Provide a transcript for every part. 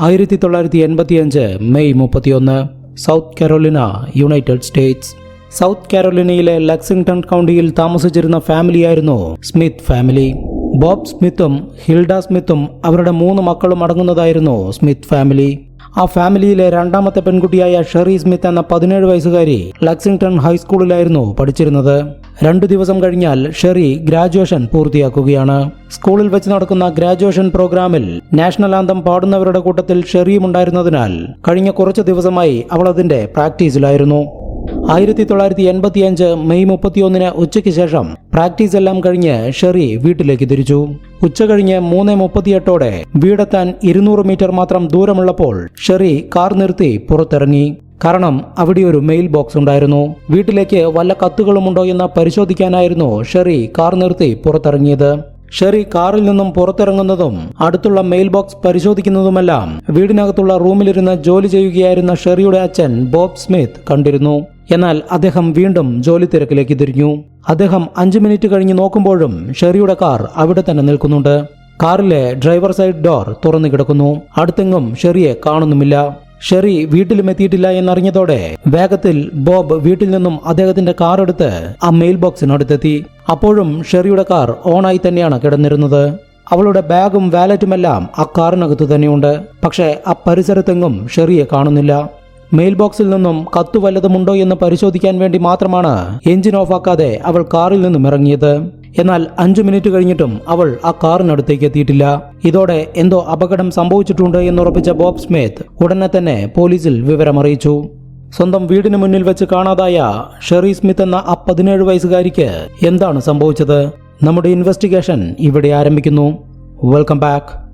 ആയിരത്തി തൊള്ളായിരത്തി എൺപത്തിയഞ്ച് മെയ് മുപ്പത്തിയൊന്ന് South Carolina United States. South കാരോലിനയിലെ Lexington കൗണ്ടിയിൽ താമസിച്ചിരുന്ന ഫാമിലിയായിരുന്നു സ്മിത്ത് ഫാമിലി. ബോബ് സ്മിത്തും ഹിൽഡ സ്മിത്തും അവരുടെ മൂന്ന് മക്കളും അടങ്ങുന്നതായിരുന്നു സ്മിത്ത് ഫാമിലി. ആ ഫാമിലിയിലെ രണ്ടാമത്തെ പെൺകുട്ടിയായ ഷെറി സ്മിത്ത് എന്ന പതിനേഴ് വയസ്സുകാരി ലക്സിംഗ്ടൺ ഹൈസ്കൂളിലായിരുന്നു പഠിച്ചിരുന്നത്. രണ്ടു ദിവസം കഴിഞ്ഞാൽ ഷെറി ഗ്രാജുവേഷൻ പൂർത്തിയാക്കുകയാണ്. സ്കൂളിൽ വെച്ച് നടക്കുന്ന ഗ്രാജുവേഷൻ പ്രോഗ്രാമിൽ നാഷണൽ ആന്തം പാടുന്നവരുടെ കൂട്ടത്തിൽ ഷെറിയും ഉണ്ടായിരുന്നതിനാൽ കഴിഞ്ഞ കുറച്ച് ദിവസമായി അവൾ അതിന്റെ പ്രാക്ടീസിലായിരുന്നു. ആയിരത്തി തൊള്ളായിരത്തി എൺപത്തിയഞ്ച് മെയ് മുപ്പത്തിയൊന്നിന് ഉച്ചയ്ക്ക് ശേഷം പ്രാക്ടീസ് എല്ലാം കഴിഞ്ഞ് ഷെറി വീട്ടിലേക്ക് തിരിച്ചു. ഉച്ച കഴിഞ്ഞ് മൂന്ന് മുപ്പത്തിയെട്ടോടെ വീടെത്താൻ ഇരുന്നൂറ് മീറ്റർ മാത്രം ദൂരമുള്ളപ്പോൾ ഷെറി കാർ നിർത്തി പുറത്തിറങ്ങി. കാരണം അവിടെ ഒരു മെയിൽ ബോക്സ് ഉണ്ടായിരുന്നു. വീട്ടിലേക്ക് വല്ല കത്തുകളുമുണ്ടോ എന്ന് പരിശോധിക്കാനായിരുന്നു ഷെറി കാർ നിർത്തി പുറത്തിറങ്ങിയത്. ഷെറി കാറിൽ നിന്നും പുറത്തിറങ്ങുന്നതും അടുത്തുള്ള മെയിൽ ബോക്സ് പരിശോധിക്കുന്നതുമെല്ലാം വീടിനകത്തുള്ള റൂമിലിരുന്ന് ജോലി ചെയ്യുകയായിരുന്ന ഷെറിയുടെ അച്ഛൻ ബോബ് സ്മിത്ത് കണ്ടിരുന്നു. എന്നാൽ അദ്ദേഹം വീണ്ടും ജോലി തിരക്കിലേക്ക് തിരിഞ്ഞു. അദ്ദേഹം അഞ്ച് മിനിറ്റ് കഴിഞ്ഞ് നോക്കുമ്പോഴും ഷെറിയുടെ കാർ അവിടെ തന്നെ നിൽക്കുന്നുണ്ട്. കാറിലെ ഡ്രൈവർ സൈഡ് ഡോർ തുറന്നു കിടക്കുന്നു. അടുത്തെങ്ങും ഷെറിയെ കാണുന്നുമില്ല. ഷെറി വീട്ടിലും എത്തിയിട്ടില്ല എന്നറിഞ്ഞതോടെ വേഗത്തിൽ ബോബ് വീട്ടിൽ നിന്നും അദ്ദേഹത്തിന്റെ കാർ എടുത്ത് ആ മെയിൽ ബോക്സിനടുത്തെത്തി അപ്പോഴും ഷെറിയുടെ കാർ ഓണായി തന്നെയാണ് കിടന്നിരുന്നത്. അവളുടെ ബാഗും വാലറ്റുമെല്ലാം ആ കാറിനകത്ത് തന്നെയുണ്ട്. പക്ഷേ ആ പരിസരത്തെങ്ങും ഷെറിയെ കാണുന്നില്ല. മെയിൽ ബോക്സിൽ നിന്നും കത്ത് വല്ലതുമുണ്ടോ എന്ന് പരിശോധിക്കാൻ വേണ്ടി മാത്രമാണ് എഞ്ചിൻ ഓഫാക്കാതെ അവൾ കാറിൽ നിന്നും ഇറങ്ങിയത്. എന്നാൽ അഞ്ചു മിനിറ്റ് കഴിഞ്ഞിട്ടും അവൾ ആ കാറിനടുത്തേക്ക് എത്തിയിട്ടില്ല. ഇതോടെ എന്തോ അപകടം സംഭവിച്ചിട്ടുണ്ട് എന്നുറപ്പിച്ച ബോബ് സ്മിത്ത് ഉടനെ തന്നെ പോലീസിൽ വിവരമറിയിച്ചു. സ്വന്തം വീടിന് മുന്നിൽ വെച്ച് കാണാതായ ഷെറി സ്മിത്ത് എന്ന ആ പതിനേഴ് വയസ്സുകാരിക്ക് എന്താണ് സംഭവിച്ചത്? നമ്മുടെ ഇൻവെസ്റ്റിഗേഷൻ ഇവിടെ ആരംഭിക്കുന്നു. Welcome back.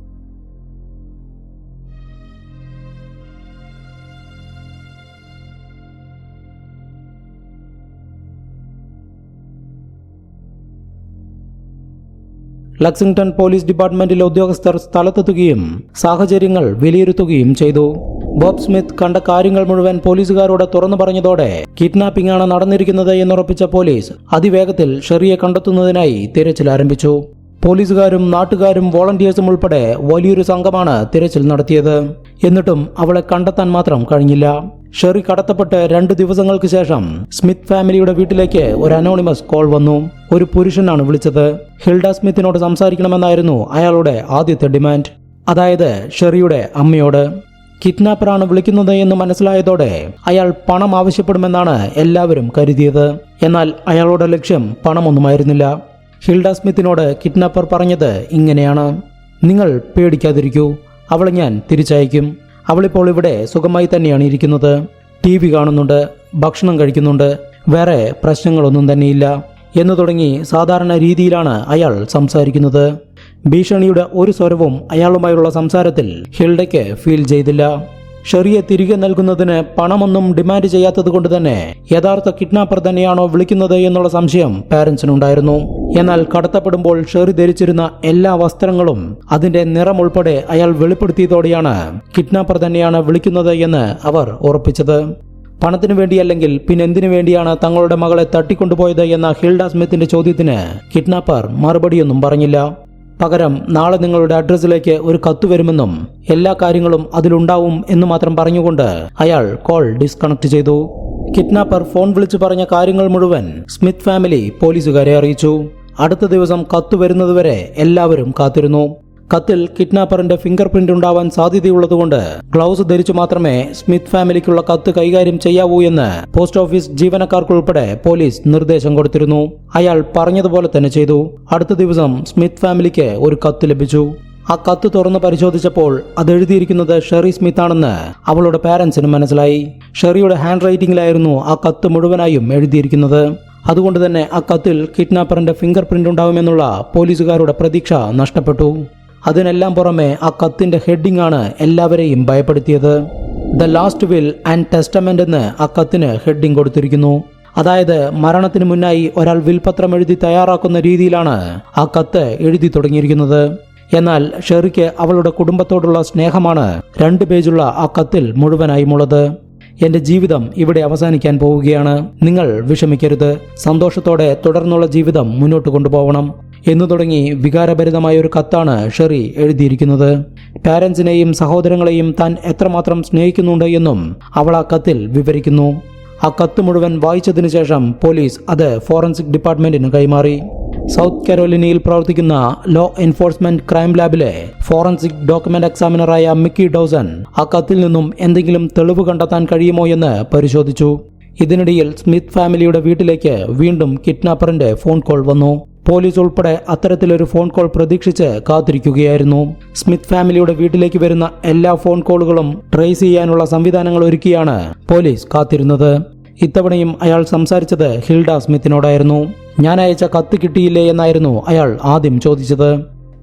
ലക്സിംഗ്ടൺ പോലീസ് ഡിപ്പാർട്ട്മെന്റിലെ ഉദ്യോഗസ്ഥർ സ്ഥലത്തെത്തുകയും സാഹചര്യങ്ങൾ വിലയിരുത്തുകയും ചെയ്തു. ബോബ് സ്മിത്ത് കണ്ട കാര്യങ്ങൾ മുഴുവൻ പോലീസുകാരോട് തുറന്നു പറഞ്ഞതോടെ കിഡ്നാപ്പിംഗ് ആണ് നടന്നിരിക്കുന്നത് എന്നുറപ്പിച്ച പോലീസ് അതിവേഗത്തിൽ ഷെറിയെ കണ്ടെത്തുന്നതിനായി തിരച്ചിൽ ആരംഭിച്ചു. പോലീസുകാരും നാട്ടുകാരും വോളണ്ടിയേഴ്സും ഉൾപ്പെടെ വലിയൊരു സംഘമാണ് തിരച്ചിൽ നടത്തിയത്. എന്നിട്ടും അവളെ കണ്ടെത്താൻ മാത്രം കഴിഞ്ഞില്ല. ഷെറി കടത്തപ്പെട്ട് രണ്ട് ദിവസങ്ങൾക്ക് ശേഷം സ്മിത്ത് ഫാമിലിയുടെ വീട്ടിലേക്ക് ഒരു അനോണിമസ് കോൾ വന്നു. ഒരു പുരുഷനാണ് വിളിച്ചത്. ഹിൽഡ സ്മിത്തിനോട് സംസാരിക്കണമെന്നായിരുന്നു അയാളുടെ ആദ്യത്തെ ഡിമാൻഡ്. അതായത് ഷെറിയുടെ അമ്മയോട്. കിഡ്നാപ്പറാണ് വിളിക്കുന്നത് എന്ന് മനസ്സിലായതോടെ അയാൾ പണം ആവശ്യപ്പെടുമെന്നാണ് എല്ലാവരും കരുതിയത്. എന്നാൽ അയാളുടെ ലക്ഷ്യം പണമൊന്നുമായിരുന്നില്ല. ഹിൽഡ സ്മിത്തിനോട് കിഡ്നാപ്പർ പറഞ്ഞത് ഇങ്ങനെയാണ്. നിങ്ങൾ പേടിക്കാതിരിക്കൂ. അവളെ ഞാൻ തിരിച്ചയക്കും. അവളിപ്പോൾ ഇവിടെ സുഖമായി തന്നെയാണ് ഇരിക്കുന്നത്. ടി വി കാണുന്നുണ്ട് ഭക്ഷണം കഴിക്കുന്നുണ്ട്. വേറെ പ്രശ്നങ്ങളൊന്നും തന്നെയില്ല. എന്ന് തുടങ്ങി സാധാരണ രീതിയിലാണ് അയാൾ സംസാരിക്കുന്നത്. ഭീഷണിയുടെ ഒരു സ്വരവും അയാളുമായുള്ള സംസാരത്തിൽ ഹിൽഡയ്ക്ക് ഫീൽ ചെയ്തില്ല. ഷെറിയെ തിരികെ നൽകുന്നതിന് പണമൊന്നും ഡിമാൻഡ് ചെയ്യാത്തത് കൊണ്ട് തന്നെ യഥാർത്ഥ കിഡ്നാപ്പർ തന്നെയാണോ വിളിക്കുന്നത് എന്നുള്ള സംശയം പാരന്റ്സിനുണ്ടായിരുന്നു. എന്നാൽ കടത്തപ്പെടുമ്പോൾ ഷെറി ധരിച്ചിരുന്ന എല്ലാ വസ്ത്രങ്ങളും അതിന്റെ നിറം ഉൾപ്പെടെ അയാൾ വെളിപ്പെടുത്തിയതോടെയാണ് കിഡ്നാപ്പർ തന്നെയാണ് വിളിക്കുന്നത് എന്ന് അവർ ഉറപ്പിച്ചത്. പണത്തിനു വേണ്ടിയല്ലെങ്കിൽ പിന്നെ എന്തിനു വേണ്ടിയാണ് തങ്ങളുടെ മകളെ തട്ടിക്കൊണ്ടുപോയത് എന്ന ഹിൽഡ സ്മിത്തിന്റെ ചോദ്യത്തിന് കിഡ്നാപ്പർ മറുപടിയൊന്നും പറഞ്ഞില്ല. പകരം നാളെ നിങ്ങളുടെ അഡ്രസ്സിലേക്ക് ഒരു കത്ത് വരുമെന്നും എല്ലാ കാര്യങ്ങളും അതിലുണ്ടാവും എന്ന് മാത്രം പറഞ്ഞുകൊണ്ട് അയാൾ കോൾ ഡിസ്കണക്ട് ചെയ്തു. കിഡ്നാപ്പർ ഫോൺ വിളിച്ചു പറഞ്ഞ കാര്യങ്ങൾ മുഴുവൻ സ്മിത്ത് ഫാമിലി പോലീസുകാരെ അറിയിച്ചു. അടുത്ത ദിവസം കത്ത് വരുന്നതുവരെ എല്ലാവരും കാത്തിരുന്നു. കത്തിൽ കിഡ്നാപ്പറിന്റെ ഫിംഗർ പ്രിന്റ് ഉണ്ടാവാൻ സാധ്യതയുള്ളതുകൊണ്ട് ഗ്ലൗസ് ധരിച്ചു മാത്രമേ സ്മിത്ത് ഫാമിലിക്കുള്ള കത്ത് കൈകാര്യം ചെയ്യാവൂ എന്ന് പോസ്റ്റ് ഓഫീസ് ജീവനക്കാർക്കുൾപ്പെടെ പോലീസ് നിർദ്ദേശം കൊടുത്തിരുന്നു. അയാൾ പറഞ്ഞതുപോലെ തന്നെ ചെയ്തു. അടുത്ത ദിവസം സ്മിത്ത് ഫാമിലിക്ക് ഒരു കത്ത് ലഭിച്ചു. ആ കത്ത് തുറന്ന് പരിശോധിച്ചപ്പോൾ അത് എഴുതിയിരിക്കുന്നത് ഷെറി സ്മിത്ത് ആണെന്ന് അവളുടെ പാരൻസിന് മനസ്സിലായി. ഷെറിയുടെ ഹാൻഡ് റൈറ്റിംഗിലായിരുന്നു ആ കത്ത് മുഴുവനായും എഴുതിയിരിക്കുന്നത്. അതുകൊണ്ട് തന്നെ ആ കത്തിൽ കിഡ്നാപ്പറിന്റെ ഫിംഗർ പ്രിന്റ് ഉണ്ടാവുമെന്നുള്ള പോലീസുകാരുടെ പ്രതീക്ഷ നഷ്ടപ്പെട്ടു. അതിനെല്ലാം പുറമെ ആ കത്തിന്റെ ഹെഡിംഗ് ആണ് എല്ലാവരെയും ഭയപ്പെടുത്തിയത്. The last will and testament എന്ന് ആ കത്തിന് ഹെഡിംഗ് കൊടുത്തിരിക്കുന്നു. അതായത് മരണത്തിന് മുന്നായി ഒരാൾ വിൽപത്രം എഴുതി തയ്യാറാക്കുന്ന രീതിയിലാണ് ആ കത്ത് എഴുതി തുടങ്ങിയിരിക്കുന്നത്. എന്നാൽ ഷെറിക്ക് അവളുടെ കുടുംബത്തോടുള്ള സ്നേഹമാണ് രണ്ട് പേജുള്ള ആ കത്തിൽ മുഴുവനായും ഉള്ളത്. എന്റെ ജീവിതം ഇവിടെ അവസാനിക്കാൻ പോവുകയാണ്. നിങ്ങൾ വിഷമിക്കരുത്. സന്തോഷത്തോടെ തുടർന്നുള്ള ജീവിതം മുന്നോട്ട് കൊണ്ടുപോകണം. എന്നു തുടങ്ങി വികാരഭരിതമായ ഒരു കത്താണ് ഷെറി എഴുതിയിരിക്കുന്നത്. പാരൻസിനെയും സഹോദരങ്ങളെയും താൻ എത്രമാത്രം സ്നേഹിക്കുന്നുണ്ട് എന്നും അവൾ ആ കത്തിൽ വിവരിക്കുന്നു. ആ കത്ത് മുഴുവൻ വായിച്ചതിനു ശേഷം പോലീസ് അത് ഫോറൻസിക് ഡിപ്പാർട്ട്മെന്റിന് കൈമാറി. സൗത്ത് കരോലിനയിൽ പ്രവർത്തിക്കുന്ന ലോ എൻഫോഴ്സ്മെന്റ് ക്രൈം ലാബിലെ ഫോറൻസിക് ഡോക്യുമെന്റ് എക്സാമിനറായ മിക്കി ഡൗസൺ ആ കത്തിൽ നിന്നും എന്തെങ്കിലും തെളിവ് കണ്ടെത്താൻ കഴിയുമോ എന്ന് പരിശോധിച്ചു. ഇതിനിടയിൽ സ്മിത്ത് ഫാമിലിയുടെ വീട്ടിലേക്ക് വീണ്ടും കിഡ്നാപ്പറിന്റെ ഫോൺ കോൾ വന്നു. പോലീസ് ഉൾപ്പെടെ അത്തരത്തിലൊരു ഫോൺ കോൾ പ്രതീക്ഷിച്ച് കാത്തിരിക്കുകയായിരുന്നു. സ്മിത്ത് ഫാമിലിയുടെ വീട്ടിലേക്ക് വരുന്ന എല്ലാ ഫോൺ കോളുകളും ട്രേസ് ചെയ്യാനുള്ള സംവിധാനങ്ങൾ ഒരുക്കിയാണ് പോലീസ് കാത്തിരുന്നത്. ഇത്തവണയും അയാൾ സംസാരിച്ചത് ഹിൽഡ സ്മിത്തിനോടായിരുന്നു. ഞാൻ അയച്ച കത്ത് കിട്ടിയില്ലേ എന്നായിരുന്നു അയാൾ ആദ്യം ചോദിച്ചത്.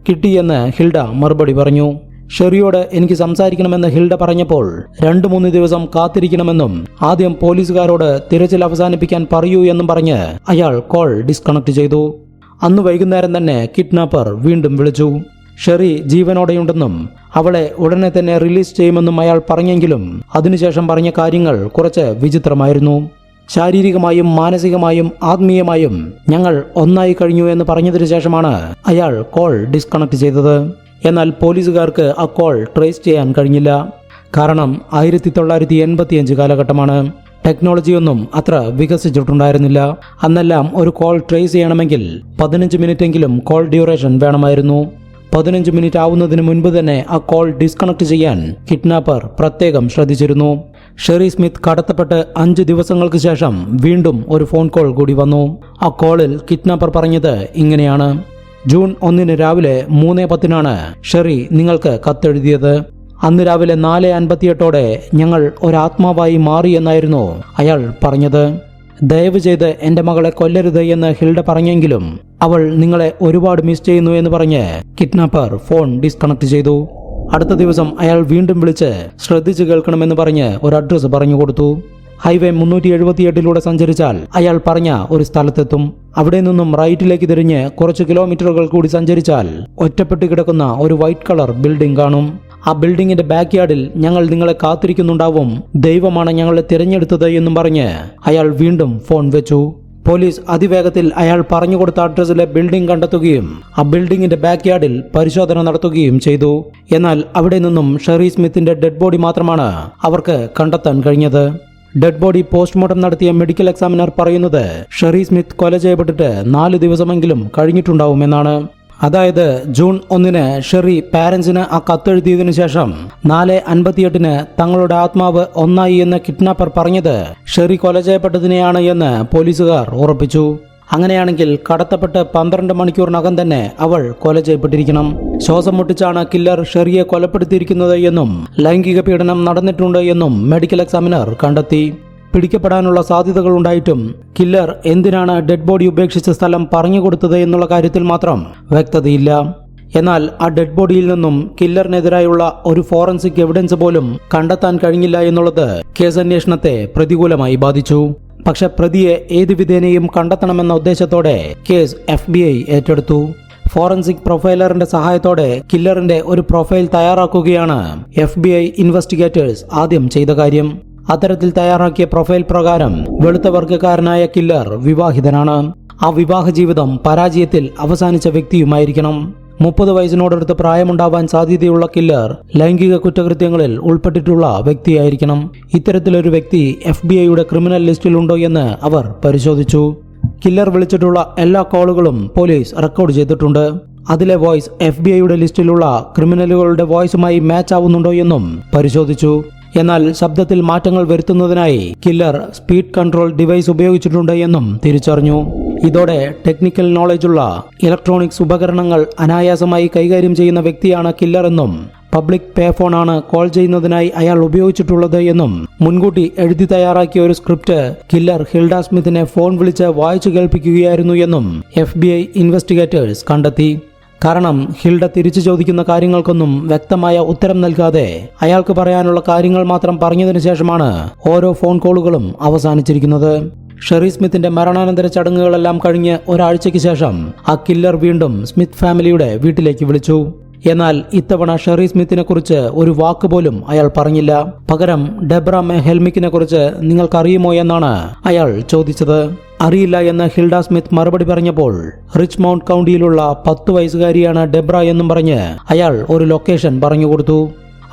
കിട്ടിയെന്ന് ഹിൽഡ മറുപടി പറഞ്ഞു. ഷെറിയോട് എനിക്ക് സംസാരിക്കണമെന്ന് ഹിൽഡ പറഞ്ഞപ്പോൾ രണ്ടു മൂന്ന് ദിവസം കാത്തിരിക്കണമെന്നും ആദ്യം പോലീസുകാരോട് തിരച്ചിൽ അവസാനിപ്പിക്കാൻ പറയൂ എന്നും പറഞ്ഞ് അയാൾ കോൾ ഡിസ്കണക്ട് ചെയ്തു. അന്ന് വൈകുന്നേരം തന്നെ കിഡ്നാപ്പർ വീണ്ടും വിളിച്ചു. ഷെറി ജീവനോടെയുണ്ടെന്നും അവളെ ഉടനെ തന്നെ റിലീസ് ചെയ്യുമെന്നും അയാൾ പറഞ്ഞെങ്കിലും അതിനുശേഷം പറഞ്ഞ കാര്യങ്ങൾ കുറച്ച് വിചിത്രമായിരുന്നു. ശാരീരികമായും മാനസികമായും ആത്മീയമായും ഞങ്ങൾ ഒന്നായി കഴിഞ്ഞു എന്ന് പറഞ്ഞതിനു ശേഷമാണ് അയാൾ കോൾ ഡിസ്കണക്ട് ചെയ്തത്. എന്നാൽ പോലീസുകാർക്ക് ആ കോൾ ട്രേസ് ചെയ്യാൻ കഴിഞ്ഞില്ല. കാരണം ആയിരത്തി തൊള്ളായിരത്തി എൺപത്തിയഞ്ച് കാലഘട്ടമാണ്. ടെക്നോളജിയൊന്നും അത്ര വികസിച്ചിട്ടുണ്ടായിരുന്നില്ല. അന്നെല്ലാം ഒരു കോൾ ട്രേസ് ചെയ്യണമെങ്കിൽ പതിനഞ്ച് മിനിറ്റെങ്കിലും കോൾ ഡ്യൂറേഷൻ വേണമായിരുന്നു. പതിനഞ്ച് മിനിറ്റ് ആവുന്നതിന് മുൻപ് തന്നെ ആ കോൾ ഡിസ്കണക്ട് ചെയ്യാൻ കിഡ്നാപ്പർ പ്രത്യേകം ശ്രദ്ധിച്ചിരുന്നു. ഷെറി സ്മിത്ത് കടത്തപ്പെട്ട് അഞ്ച് ദിവസങ്ങൾക്ക് ശേഷം വീണ്ടും ഒരു ഫോൺ കോൾ കൂടി വന്നു. ആ കോളിൽ കിഡ്നാപ്പർ പറഞ്ഞത് ഇങ്ങനെയാണ്. ജൂൺ ഒന്നിന് രാവിലെ മൂന്ന് പത്തിനാണ് ഷെറി നിങ്ങൾക്ക് കത്തെഴുതിയത്. അന്ന് രാവിലെ നാല് അൻപത്തിയെട്ടോടെ ഞങ്ങൾ ഒരാത്മാവായി മാറി എന്നായിരുന്നു അയാൾ പറഞ്ഞത്. ദയവ് ചെയ്ത് എന്റെ മകളെ കൊല്ലരുത് എന്ന് ഹിൽഡ പറഞ്ഞെങ്കിലും അവൾ നിങ്ങളെ ഒരുപാട് മിസ് ചെയ്യുന്നു എന്ന് പറഞ്ഞ് കിഡ്നാപ്പർ ഫോൺ ഡിസ്കണക്ട് ചെയ്തു. അടുത്ത ദിവസം അയാൾ വീണ്ടും വിളിച്ച് ശ്രദ്ധിച്ചു കേൾക്കണമെന്ന് പറഞ്ഞ് ഒരു അഡ്രസ്സ് പറഞ്ഞു കൊടുത്തു. ഹൈവേ മുന്നൂറ്റി എഴുപത്തിയെട്ടിലൂടെ സഞ്ചരിച്ചാൽ അയാൾ പറഞ്ഞ ഒരു സ്ഥലത്തെത്തും. അവിടെ നിന്നും റൈറ്റിലേക്ക് തിരിഞ്ഞ് കുറച്ച് കിലോമീറ്ററുകൾ കൂടി സഞ്ചരിച്ചാൽ ഒറ്റപ്പെട്ട് കിടക്കുന്ന ഒരു വൈറ്റ് കളർ ബിൽഡിംഗ് കാണും. ആ ബിൽഡിങ്ങിന്റെ ബാക്ക് യാർഡിൽ ഞങ്ങൾ നിങ്ങളെ കാത്തിരിക്കുന്നുണ്ടാവും. ദൈവമാണ് ഞങ്ങളെ തിരഞ്ഞെടുത്തത് എന്നും പറഞ്ഞ് അയാൾ വീണ്ടും ഫോൺ വെച്ചു. പോലീസ് അതിവേഗത്തിൽ അയാൾ പറഞ്ഞു കൊടുത്ത അഡ്രസ്സിലെ ബിൽഡിംഗ് കണ്ടെത്തുകയും ആ ബിൽഡിങ്ങിന്റെ ബാക്ക് യാർഡിൽ പരിശോധന നടത്തുകയും ചെയ്തു. എന്നാൽ അവിടെ നിന്നും ഷെറി സ്മിത്തിന്റെ ഡെഡ് ബോഡി മാത്രമാണ് അവർക്ക് കണ്ടെത്താൻ കഴിഞ്ഞത്. ഡെഡ് ബോഡി പോസ്റ്റ്മോർട്ടം നടത്തിയ മെഡിക്കൽ എക്സാമിനർ പറയുന്നത് ഷെറി സ്മിത്ത് കൊല ചെയ്യപ്പെട്ടിട്ട് നാല് ദിവസമെങ്കിലും കഴിഞ്ഞിട്ടുണ്ടാവുമെന്നാണ്. അതായത് ജൂൺ ഒന്നിന് ഷെറി പാരൻസിന് ആ കത്തെഴുതിയതിനു ശേഷം നാല് അൻപത്തിയെട്ടിന് തങ്ങളുടെ ആത്മാവ് ഒന്നായി എന്ന് കിഡ്നാപ്പർ പറഞ്ഞത് ഷെറി കൊല ചെയ്യപ്പെട്ടതിനെയാണ് എന്ന് പോലീസുകാർ ഉറപ്പിച്ചു. അങ്ങനെയാണെങ്കിൽ കടത്തപ്പെട്ട് പന്ത്രണ്ട് മണിക്കൂറിനകം തന്നെ അവൾ കൊല ചെയ്യപ്പെട്ടിരിക്കണം. ശ്വാസം മുട്ടിച്ചാണ് കില്ലർ ഷെറിയെ കൊലപ്പെടുത്തിയിരിക്കുന്നത് എന്നും ലൈംഗിക പീഡനം നടന്നിട്ടുണ്ട് എന്നും മെഡിക്കൽ എക്സാമിനർ കണ്ടെത്തി. പിടിക്കപ്പെടാനുള്ള സാധ്യതകൾ ഉണ്ടായിട്ടും കില്ലർ എന്തിനാണ് ഡെഡ് ബോഡി ഉപേക്ഷിച്ച സ്ഥലം പറഞ്ഞുകൊടുത്തത് എന്നുള്ള കാര്യത്തിൽ മാത്രം വ്യക്തതയില്ല. എന്നാൽ ആ ഡെഡ് ബോഡിയിൽ നിന്നും കില്ലറിനെതിരായുള്ള ഒരു ഫോറൻസിക് എവിഡൻസ് പോലും കണ്ടെത്താൻ കഴിഞ്ഞില്ല എന്നുള്ളത് കേസ് അന്വേഷണത്തെ പ്രതികൂലമായി ബാധിച്ചു. പക്ഷെ പ്രതിയെ ഏതു വിധേനയും കണ്ടെത്തണമെന്ന ഉദ്ദേശത്തോടെ കേസ് എഫ് ബി ഐ ഏറ്റെടുത്തു. ഫോറൻസിക് പ്രൊഫൈലറിന്റെ സഹായത്തോടെ കില്ലറിന്റെ ഒരു പ്രൊഫൈൽ തയ്യാറാക്കുകയാണ് എഫ് ബി ഐ ഇൻവെസ്റ്റിഗേറ്റേഴ്സ് ആദ്യം ചെയ്ത കാര്യം. അത്തരത്തിൽ തയ്യാറാക്കിയ പ്രൊഫൈൽ പ്രകാരം വെളുത്ത വർഗക്കാരനായ കില്ലർ വിവാഹിതനാണ്. ആ വിവാഹ ജീവിതം പരാജയത്തിൽ അവസാനിച്ച വ്യക്തിയുമായിരിക്കണം. മുപ്പത് വയസ്സിനോടടുത്ത് പ്രായമുണ്ടാവാൻ സാധ്യതയുള്ള കില്ലർ ലൈംഗിക കുറ്റകൃത്യങ്ങളിൽ ഉൾപ്പെട്ടിട്ടുള്ള വ്യക്തിയായിരിക്കണം. ഇത്തരത്തിലൊരു വ്യക്തി എഫ് ബി ഐയുടെ ക്രിമിനൽ ലിസ്റ്റിലുണ്ടോ എന്ന് അവർ പരിശോധിച്ചു. കില്ലർ വിളിച്ചിട്ടുള്ള എല്ലാ കോളുകളും പോലീസ് റെക്കോർഡ് ചെയ്തിട്ടുണ്ട്. അതിലെ വോയിസ് എഫ് ബി ഐയുടെ ലിസ്റ്റിലുള്ള ക്രിമിനലുകളുടെ വോയിസുമായി മാച്ച് ആവുന്നുണ്ടോ എന്നും പരിശോധിച്ചു. എന്നാൽ ശബ്ദത്തിൽ മാറ്റങ്ങൾ വരുത്തുന്നതിനായി കില്ലർ സ്പീഡ് കൺട്രോൾ ഡിവൈസ് ഉപയോഗിച്ചിട്ടുണ്ട് എന്നും തിരിച്ചറിഞ്ഞു. ഇതോടെ ടെക്നിക്കൽ നോളജുള്ള ഇലക്ട്രോണിക്സ് ഉപകരണങ്ങൾ അനായാസമായി കൈകാര്യം ചെയ്യുന്ന വ്യക്തിയാണ് കില്ലർ എന്നും പബ്ലിക് പേ ഫോണാണ് കോൾ ചെയ്യുന്നതിനായി അയാൾ ഉപയോഗിച്ചിട്ടുള്ളത് എന്നും മുൻകൂട്ടി എഴുതി തയ്യാറാക്കിയ ഒരു സ്ക്രിപ്റ്റ് കില്ലർ ഹിൽഡ സ്മിത്തിനെ ഫോൺ വിളിച്ച് വായിച്ചു കേൾപ്പിക്കുകയായിരുന്നു എന്നും എഫ് ഇൻവെസ്റ്റിഗേറ്റേഴ്സ് കണ്ടെത്തി. കാരണം ഹിൽഡ തിരിച്ചു ചോദിക്കുന്ന കാര്യങ്ങൾക്കൊന്നും വ്യക്തമായ ഉത്തരം നൽകാതെ അയാൾക്ക് പറയാനുള്ള കാര്യങ്ങൾ മാത്രം പറഞ്ഞതിനു ശേഷമാണ് ഓരോ ഫോൺ കോളുകളും അവസാനിച്ചിരിക്കുന്നത്. ഷെറി സ്മിത്തിന്റെ മരണാനന്തര ചടങ്ങുകളെല്ലാം കഴിഞ്ഞ് ഒരാഴ്ചയ്ക്ക് ശേഷം ആ കില്ലർ വീണ്ടും സ്മിത്ത് ഫാമിലിയുടെ വീട്ടിലേക്ക് വിളിച്ചു. എന്നാൽ ഇത്തവണ ഷെറി സ്മിത്തിനെ കുറിച്ച് ഒരു വാക്ക് പോലും അയാൾ പറഞ്ഞില്ല. പകരം ഡെബ്ര മെ ഹെൽമിക്കിനെ കുറിച്ച് നിങ്ങൾക്കറിയുമോ എന്നാണ് അയാൾ ചോദിച്ചത്. അറിയില്ല എന്ന് ഹിൽഡ സ്മിത്ത് മറുപടി പറഞ്ഞപ്പോൾ റിച്ച് മൗണ്ട് കൗണ്ടിയിലുള്ള പത്ത് വയസ്സുകാരിയാണ് ഡെബ്ര എന്നും പറഞ്ഞ് അയാൾ ഒരു ലൊക്കേഷൻ പറഞ്ഞു കൊടുത്തു.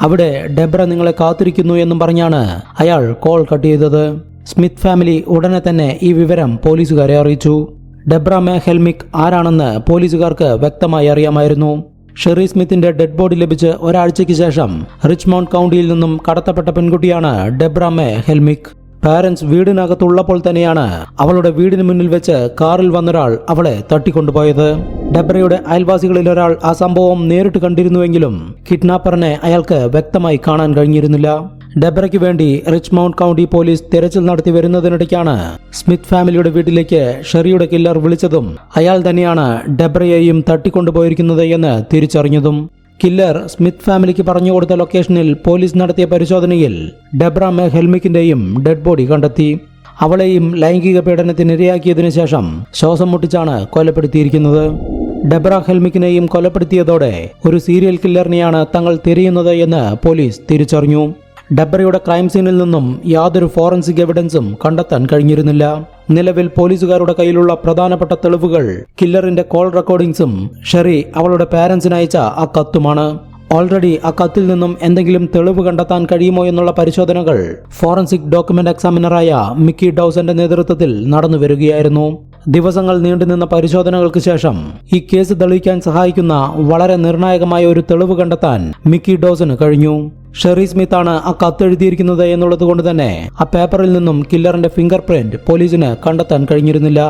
അവിടെ ഡെബ്ര നിങ്ങളെ കാത്തിരിക്കുന്നു എന്നും പറഞ്ഞാണ് അയാൾ കോൾ കട്ട് ചെയ്തത്. സ്മിത്ത് ഫാമിലി ഉടനെ തന്നെ ഈ വിവരം പോലീസുകാരെ അറിയിച്ചു. ഡെബ്ര മേ ഹെൽമിക് ആരാണെന്ന് പോലീസുകാർക്ക് വ്യക്തമായി അറിയാമായിരുന്നു. ഷെറി സ്മിത്തിന്റെ ഡെഡ് ബോഡി ലഭിച്ച് ഒരാഴ്ചയ്ക്ക് ശേഷം റിച്ച്മൗണ്ട് കൗണ്ടിയിൽ നിന്നും കടത്തപ്പെട്ട പെൺകുട്ടിയാണ് ഡെബ്ര മേ ഹെൽമിക്. പാരന്റ്സ് വീടിനകത്തുള്ളപ്പോൾ തന്നെയാണ് അവളുടെ വീടിന് മുന്നിൽ വെച്ച് കാറിൽ വന്നൊരാൾ അവളെ തട്ടിക്കൊണ്ടുപോയത്. ഡെബ്രയുടെ അയൽവാസികളിൽ ഒരാൾ ആ സംഭവം നേരിട്ട് കണ്ടിരുന്നുവെങ്കിലും കിഡ്നാപ്പറിനെ അയാൾക്ക് വ്യക്തമായി കാണാൻ കഴിഞ്ഞിരുന്നില്ല. ഡെബ്രയ്ക്ക് വേണ്ടി റിച്ച്മൗണ്ട് കൗണ്ടി പോലീസ് തിരച്ചിൽ നടത്തി വരുന്നതിനിടയ്ക്കാണ് സ്മിത്ത് ഫാമിലിയുടെ വീട്ടിലേക്ക് ഷെറിയുടെ കില്ലർ വിളിച്ചതും അയാൾ തന്നെയാണ് ഡെബ്രയെയും തട്ടിക്കൊണ്ടുപോയിരിക്കുന്നത് എന്ന് തിരിച്ചറിഞ്ഞതും. കില്ലർ സ്മിത്ത് ഫാമിലിക്ക് പറഞ്ഞു കൊടുത്ത ലൊക്കേഷനിൽ പോലീസ് നടത്തിയ പരിശോധനയിൽ ഡെബ്ര ഹെൽമിക്കിന്റെയും ഡെഡ് ബോഡി കണ്ടെത്തി. അവളെയും ലൈംഗിക പീഡനത്തിന് ഇരയാക്കിയതിനു ശേഷം ശ്വാസം മുട്ടിച്ചാണ് കൊലപ്പെടുത്തിയിരിക്കുന്നത്. ഡെബ്ര ഹെൽമിക്കിനെയും കൊലപ്പെടുത്തിയതോടെ ഒരു സീരിയൽ കില്ലറിനെയാണ് തങ്ങൾ തിരയുന്നത് എന്ന് പോലീസ് തിരിച്ചറിഞ്ഞു. ഡെബ്രയുടെ ക്രൈം സീനിൽ നിന്നും യാതൊരു ഫോറൻസിക് എവിഡൻസും കണ്ടെത്താൻ കഴിഞ്ഞിരുന്നില്ല. നിലവിൽ പോലീസുകാരുടെ കയ്യിലുള്ള പ്രധാനപ്പെട്ട തെളിവുകൾ കില്ലറിന്റെ കോൾ റെക്കോർഡിംഗ്സും ഷെറി അവളുടെ പാരൻസിന് അയച്ച ആ കത്തുമാണ്. ഓൾറെഡി ആ കത്തിൽ നിന്നും എന്തെങ്കിലും തെളിവ് കണ്ടെത്താൻ കഴിയുമോ എന്നുള്ള പരിശോധനകൾ ഫോറൻസിക് ഡോക്യുമെന്റ് എക്സാമിനറായ മിക്കി ഡൌസന്റെ നേതൃത്വത്തിൽ നടന്നു വരികയായിരുന്നു. ദിവസങ്ങൾ നീണ്ടുനിന്ന പരിശോധനകൾക്ക് ശേഷം ഈ കേസ് തെളിയിക്കാൻ സഹായിക്കുന്ന വളരെ നിർണായകമായ ഒരു തെളിവ് കണ്ടെത്താൻ മിക്കി ഡോസന് കഴിഞ്ഞു. ഷെറി സ്മിത്ത് ആണ് ആ കത്തെഴുതിയിരിക്കുന്നത് എന്നുള്ളത് കൊണ്ട് തന്നെ ആ പേപ്പറിൽ നിന്നും കില്ലറിന്റെ ഫിംഗർ പ്രിന്റ് പോലീസിന് കണ്ടെത്താൻ കഴിഞ്ഞിരുന്നില്ല.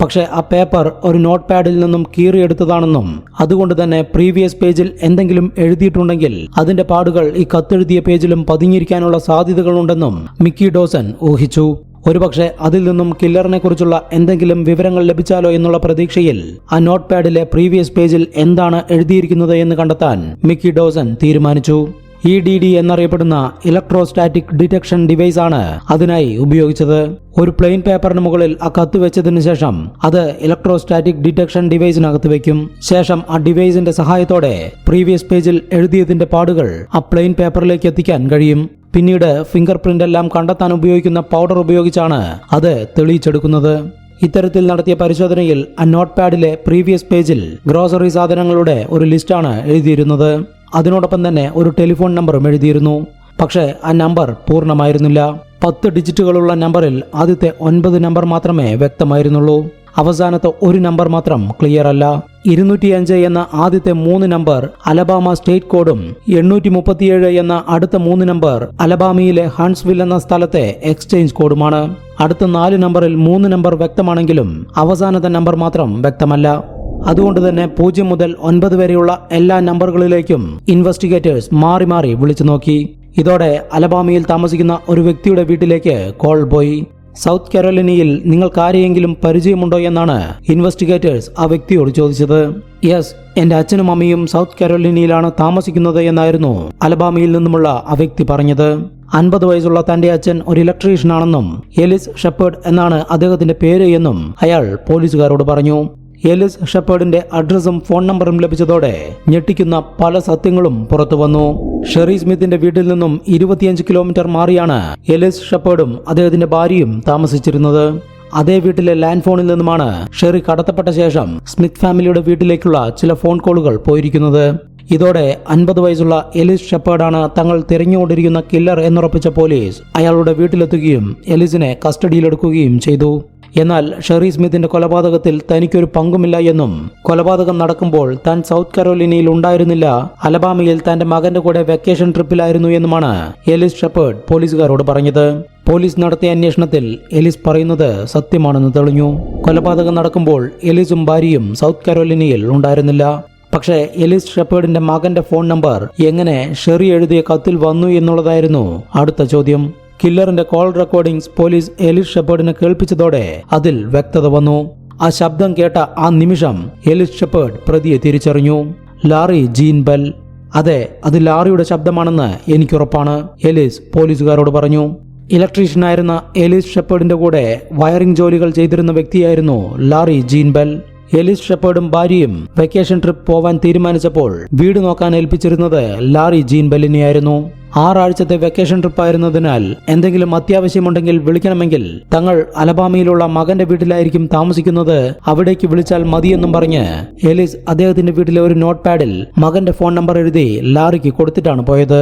പക്ഷെ ആ പേപ്പർ ഒരു നോട്ട് പാഡിൽ നിന്നും കീറിയെടുത്തതാണെന്നും അതുകൊണ്ട് തന്നെ പ്രീവിയസ് പേജിൽ എന്തെങ്കിലും എഴുതിയിട്ടുണ്ടെങ്കിൽ അതിന്റെ പാടുകൾ ഈ കത്തെഴുതിയ പേജിലും പതുങ്ങിയിരിക്കാനുള്ള സാധ്യതകളുണ്ടെന്നും മിക്കി ഡോസൻ ഊഹിച്ചു. ഒരുപക്ഷെ അതിൽ നിന്നും കില്ലറിനെ കുറിച്ചുള്ള എന്തെങ്കിലും വിവരങ്ങൾ ലഭിച്ചാലോ എന്നുള്ള പ്രതീക്ഷയിൽ ആ നോട്ട് പാഡിലെ പ്രീവിയസ് പേജിൽ എന്താണ് എഴുതിയിരിക്കുന്നത് എന്ന് കണ്ടെത്താൻ മിക്കി ഡോസൻ തീരുമാനിച്ചു. ഇ ഡി ഡി എന്നറിയപ്പെടുന്ന ഇലക്ട്രോസ്റ്റാറ്റിക് ഡിറ്റക്ഷൻ ഡിവൈസ് ആണ് അതിനായി ഉപയോഗിച്ചത്. ഒരു പ്ലെയിൻ പേപ്പറിന് മുകളിൽ ആ കത്ത് വെച്ചതിന് ശേഷം അത് ഇലക്ട്രോസ്റ്റാറ്റിക് ഡിറ്റക്ഷൻ ഡിവൈസിനകത്ത് വെക്കും. ശേഷം ആ ഡിവൈസിന്റെ സഹായത്തോടെ പ്രീവിയസ് പേജിൽ എഴുതിയതിന്റെ പാടുകൾ ആ പ്ലെയിൻ പേപ്പറിലേക്ക് എത്തിക്കാൻ കഴിയും. പിന്നീട് ഫിംഗർ പ്രിന്റ് എല്ലാം കണ്ടെത്താൻ ഉപയോഗിക്കുന്ന പൗഡർ ഉപയോഗിച്ചാണ് അത് തെളിയിച്ചെടുക്കുന്നത്. ഇത്തരത്തിൽ നടത്തിയ പരിശോധനയിൽ ആ നോട്ട് പാഡിലെ പ്രീവിയസ് പേജിൽ ഗ്രോസറി സാധനങ്ങളുടെ ഒരു ലിസ്റ്റാണ് എഴുതിയിരുന്നത്. അതിനോടൊപ്പം തന്നെ ഒരു ടെലിഫോൺ നമ്പറും എഴുതിയിരുന്നു. പക്ഷേ ആ നമ്പർ പൂർണമായിരുന്നില്ല. പത്ത് ഡിജിറ്റുകളുള്ള നമ്പറിൽ ആദ്യത്തെ ഒൻപത് നമ്പർ മാത്രമേ വ്യക്തമായിരുന്നുള്ളൂ. അവസാനത്തെ ഒരു നമ്പർ മാത്രം ക്ലിയർ അല്ല. ഇരുന്നൂറ്റിയഞ്ച് എന്ന ആദ്യത്തെ മൂന്ന് നമ്പർ അലബാമ സ്റ്റേറ്റ് കോഡും എണ്ണൂറ്റി മുപ്പത്തിയേഴ് എന്ന അടുത്ത മൂന്ന് നമ്പർ അലബാമയിലെ ഹൺസ്വിൽ എന്ന സ്ഥലത്തെ എക്സ്ചേഞ്ച് കോഡുമാണ്. അടുത്ത നാല് നമ്പറിൽ മൂന്ന് നമ്പർ വ്യക്തമാണെങ്കിലും അവസാനത്തെ നമ്പർ മാത്രം വ്യക്തമല്ല. അതുകൊണ്ട് തന്നെ പൂജ്യം മുതൽ ഒൻപത് വരെയുള്ള എല്ലാ നമ്പറുകളിലേക്കും ഇൻവെസ്റ്റിഗേറ്റേഴ്സ് മാറി മാറി വിളിച്ചു നോക്കി. ഇതോടെ അലബാമയിൽ താമസിക്കുന്ന ഒരു വ്യക്തിയുടെ വീട്ടിലേക്ക് കോൾ പോയി. സൗത്ത് കരോലിനയിൽ നിങ്ങൾക്ക് ആരെയെങ്കിലും പരിചയമുണ്ടോ എന്നാണ് ഇൻവെസ്റ്റിഗേറ്റേഴ്സ് ആ വ്യക്തിയോട് ചോദിച്ചത്. യെസ് എന്റെ അച്ഛനും അമ്മയും സൗത്ത് കരോലിനയിലാണ് താമസിക്കുന്നത് എന്നായിരുന്നു അലബാമയിൽ നിന്നുമുള്ള ആ വ്യക്തി പറഞ്ഞത്. അൻപത് വയസ്സുള്ള തന്റെ അച്ഛൻ ഒരു ഇലക്ട്രീഷ്യനാണെന്നും എലിസ് ഷെപ്പേർഡ് എന്നാണ് അദ്ദേഹത്തിന്റെ പേര് എന്നും അയാൾ പോലീസുകാരോട് പറഞ്ഞു. എലിസ് ഷെപ്പേർഡിന്റെ അഡ്രസ്സും ഫോൺ നമ്പറും ലഭിച്ചതോടെ ഞെട്ടിക്കുന്ന പല സത്യങ്ങളും പുറത്തു വന്നു. ഷെറി സ്മിത്തിന്റെ വീട്ടിൽ നിന്നും ഇരുപത്തിയഞ്ച് കിലോമീറ്റർ മാറിയാണ് എലിസ് ഷെപ്പേർഡും അദ്ദേഹത്തിന്റെ ഭാര്യയും താമസിച്ചിരുന്നത്. അതേ വീട്ടിലെ ലാൻഡ് ഫോണിൽ നിന്നുമാണ് ഷെറി കടത്തപ്പെട്ട ശേഷം സ്മിത്ത് ഫാമിലിയുടെ വീട്ടിലേക്കുള്ള ചില ഫോൺ കോളുകൾ പോയിരിക്കുന്നത്. ഇതോടെ അൻപത് വയസ്സുള്ള എലിസ് ഷെപ്പേർഡാണ് തങ്ങൾ തിരഞ്ഞുകൊണ്ടിരിക്കുന്ന കില്ലർ എന്നുറപ്പിച്ച പോലീസ് അയാളുടെ വീട്ടിലെത്തുകയും എലിസിനെ കസ്റ്റഡിയിലെടുക്കുകയും ചെയ്തു. എന്നാൽ ഷെറി സ്മിത്തിന്റെ കൊലപാതകത്തിൽ തനിക്കൊരു പങ്കുമില്ല എന്നും കൊലപാതകം നടക്കുമ്പോൾ താൻ സൗത്ത് കരോലിനയിൽ ഉണ്ടായിരുന്നില്ല അലബാമയിൽ തന്റെ മകന്റെ കൂടെ വെക്കേഷൻ ട്രിപ്പിലായിരുന്നു എന്നുമാണ് എലിസ് ഷെപ്പേർഡ് പോലീസുകാരോട് പറഞ്ഞത്. പോലീസ് നടത്തിയ അന്വേഷണത്തിൽ എലിസ് പറയുന്നത് സത്യമാണെന്ന് തെളിഞ്ഞു. കൊലപാതകം നടക്കുമ്പോൾ എലിസും ഭാര്യയും സൗത്ത് കരോലിനയിൽ ഉണ്ടായിരുന്നില്ല. പക്ഷേ എലിസ് ഷെപ്പേർഡിന്റെ മകന്റെ ഫോൺ നമ്പർ എങ്ങനെ ഷെറി എഴുതിയ കത്തിൽ വന്നു എന്നുള്ളതായിരുന്നു അടുത്ത ചോദ്യം. കില്ലറിന്റെ കോൾ റെക്കോർഡിംഗ്സ് പോലീസ് എലിസ് ഷെപ്പേർഡിനെ കേൾപ്പിച്ചതോടെ അതിൽ വ്യക്തത വന്നു. ആ ശബ്ദം കേട്ട ആ നിമിഷം എലിസ് ഷെപ്പേർഡ് പ്രതിയെ തിരിച്ചറിഞ്ഞു. Larry Gene Bell. അതെ അത് ലാറിയുടെ ശബ്ദമാണെന്ന് എനിക്കുറപ്പാണ് എലിസ് പോലീസുകാരോട് പറഞ്ഞു. ഇലക്ട്രീഷ്യനായിരുന്ന എലിസ് ഷെപ്പേർഡിന്റെ കൂടെ വയറിംഗ് ജോലികൾ ചെയ്തിരുന്ന വ്യക്തിയായിരുന്നു ലാറി ജീൻ ബെൽ. എലിസ് ഷെപ്പേർഡും ഭാര്യയും വെക്കേഷൻ ട്രിപ്പ് പോവാൻ തീരുമാനിച്ചപ്പോൾ വീട് നോക്കാൻ ഏൽപ്പിച്ചിരുന്നത് ലാറി ജീൻ ബെല്ലിനെയായിരുന്നു. ആറാഴ്ചത്തെ വെക്കേഷൻ ട്രിപ്പ് ആയിരുന്നതിനാൽ എന്തെങ്കിലും അത്യാവശ്യമുണ്ടെങ്കിൽ വിളിക്കണമെങ്കിൽ തങ്ങൾ അലബാമയിലുള്ള മകന്റെ വീട്ടിലായിരിക്കും താമസിക്കുന്നത്. അവിടേക്ക് വിളിച്ചാൽ മതിയെന്നും പറഞ്ഞ് എലിസ് അദ്ദേഹത്തിന്റെ വീട്ടിലെ ഒരു നോട്ട് പാഡിൽ മകന്റെ ഫോൺ നമ്പർ എഴുതി ലാറിക്ക് കൊടുത്തിട്ടാണ് പോയത്.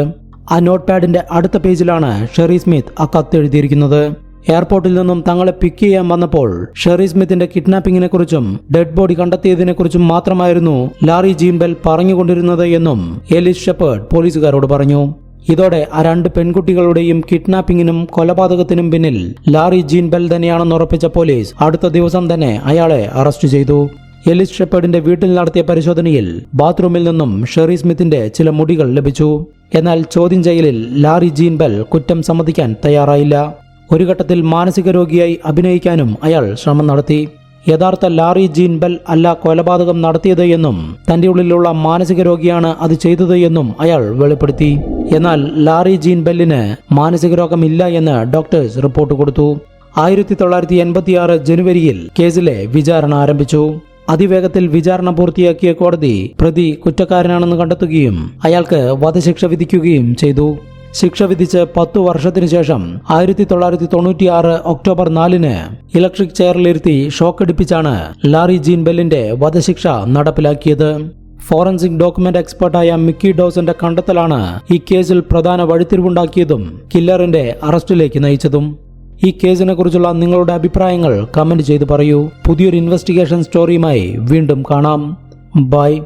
ആ നോട്ട് പാഡിന്റെ അടുത്ത പേജിലാണ് ഷെറി സ്മിത്ത് ആ കത്ത് എഴുതിയിരിക്കുന്നത്. എയർപോർട്ടിൽ നിന്നും തങ്ങളെ പിക്ക് ചെയ്യാൻ വന്നപ്പോൾ ഷെറി സ്മിത്തിന്റെ കിഡ്നാപ്പിംഗിനെ കുറിച്ചും ഡെഡ് ബോഡി കണ്ടെത്തിയതിനെ കുറിച്ചും മാത്രമായിരുന്നു ലാറി ജീംബൽ പറഞ്ഞുകൊണ്ടിരുന്നത് എന്നും എലിസ് ഷെപ്പേർഡ് പോലീസുകാരോട് പറഞ്ഞു. ഇതോടെ ആ രണ്ട് പെൺകുട്ടികളുടെയും കിഡ്നാപ്പിംഗിനും കൊലപാതകത്തിനും പിന്നിൽ ലാറി ജീൻ ബെൽ തന്നെയാണെന്ന് ഉറപ്പിച്ച പോലീസ് അടുത്ത ദിവസം തന്നെ അയാളെ അറസ്റ്റ് ചെയ്തു. എലിസ് ഷെപ്പേർഡിന്റെ വീട്ടിൽ നടത്തിയ പരിശോധനയിൽ ബാത്റൂമിൽ നിന്നും ഷെറി സ്മിത്തിന്റെ ചില മുടികൾ ലഭിച്ചു. എന്നാൽ ചോദ്യം ചെയ്യലിൽ ലാറി ജീൻ ബെൽ കുറ്റം സമ്മതിക്കാൻ തയ്യാറായില്ല. ഒരു ഘട്ടത്തിൽ മാനസിക രോഗിയായി അഭിനയിക്കാനും അയാൾ ശ്രമം നടത്തി. യഥാർത്ഥ ലാറി ജീൻ ബെൽ അല്ല കൊലപാതകം നടത്തിയത് എന്നും തന്റെ ഉള്ളിലുള്ള മാനസിക രോഗിയാണ് അത് ചെയ്തത് എന്നും അയാൾ വെളിപ്പെടുത്തി. എന്നാൽ ലാറി ജീൻ ബെല്ലിന് മാനസിക രോഗമില്ല എന്ന് ഡോക്ടേഴ്സ് റിപ്പോർട്ട് കൊടുത്തു. ആയിരത്തി തൊള്ളായിരത്തി എൺപത്തിയാറ് ജനുവരിയിൽ കേസിലെ വിചാരണ ആരംഭിച്ചു. അതിവേഗത്തിൽ വിചാരണ പൂർത്തിയാക്കിയ കോടതി പ്രതി കുറ്റക്കാരനാണെന്ന് കണ്ടെത്തുകയും അയാൾക്ക് വധശിക്ഷ വിധിക്കുകയും ചെയ്തു. ശിക്ഷ വിധിച്ച് പത്തു വർഷത്തിനു ശേഷം ആയിരത്തി തൊള്ളായിരത്തി തൊണ്ണൂറ്റിയാറ് ഒക്ടോബർ നാലിന് ഇലക്ട്രിക് ചെയറിലിരുത്തി ഷോക്കടിപ്പിച്ചാണ് ലാറി ജീൻ ബെല്ലിന്റെ വധശിക്ഷ നടപ്പിലാക്കിയത്. ഫോറൻസിക് ഡോക്യുമെന്റ് എക്സ്പെർട്ടായ മിക്കി ഡോസന്റെ കണ്ടെത്തലാണ് ഈ കേസിൽ പ്രധാന വഴിത്തിരിവുണ്ടാക്കിയതും കില്ലറിന്റെ അറസ്റ്റിലേക്ക് നയിച്ചതും. ഈ കേസിനെ കുറിച്ചുള്ള നിങ്ങളുടെ അഭിപ്രായങ്ങൾ കമന്റ് ചെയ്ത് പറയൂ. പുതിയൊരു ഇൻവെസ്റ്റിഗേഷൻ സ്റ്റോറിയുമായി വീണ്ടും കാണാം. ബൈ.